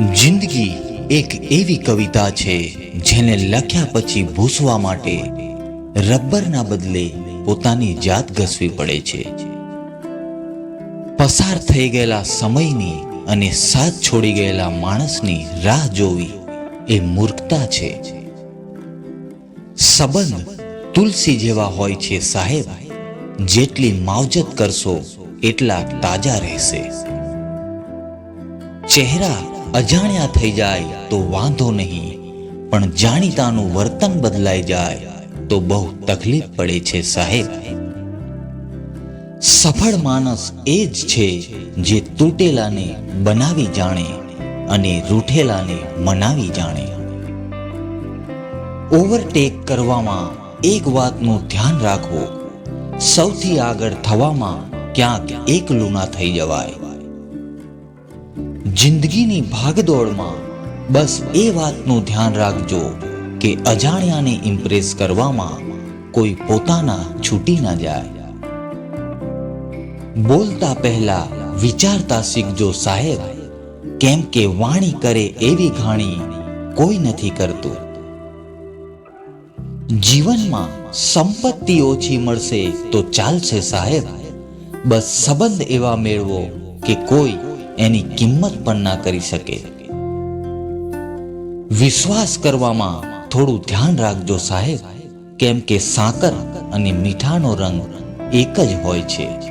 જિંદગી એક એવી કવિતા છે જેને લખ્યા પછી ભૂસવા માટે રબ્બરના બદલે પોતાની જાત ઘસવી પડે છે. પસાર થઈ ગયેલા સમયની અને સાથ છોડી ગયેલા માણસની રાહ જોવી એ મૂર્ખતા છે. સંબંધ તુલસી જેવા હોય છે સાહેબ, જેટલી માવજત કરશો એટલા તાજા રહેશે. ચહેરા અજાણ્યા થઈ જાય તો વાંધો નહીં. પણ જાણીતાનું વર્તન બદલાઈ જાય તો બહુ તકલીફ પડે છે સાહેબ. સફળ માણસ એ જ છે જે તૂટેલાને બનાવી જાણે અને રૂઠેલાને મનાવી જાણે. ઓવરટેક કરવામાં એક વાતનું ધ્યાન રાખવું સૌથી આગળ થવામાં ક્યાંક એકલું ના થઈ જવાય. જિંદગીની ભાગદોડમાં બસ એ વાતનું ધ્યાન રાખજો કે અજાણ્યાને ઇમ્પ્રેસ કરવામાં કોઈ પોતાના છૂટી ના જાય. બોલતા પહેલા વિચારતા શીખજો સાહેબ, કેમ કે વાણી કરે એવી ઘાણી કોઈ નથી કરતું. જીવનમાં સંપત્તિ ઓછી મળશે તો ચાલશે સાહેબ. બસ સંબંધ એવા મેળવો કે કોઈ એની કિંમત પણ ના કરી શકે. વિશ્વાસ કરવામાં થોડું ધ્યાન રાખજો સાહેબ. કેમ કે સાકર અને મીઠાનો રંગ એક જ હોય છે.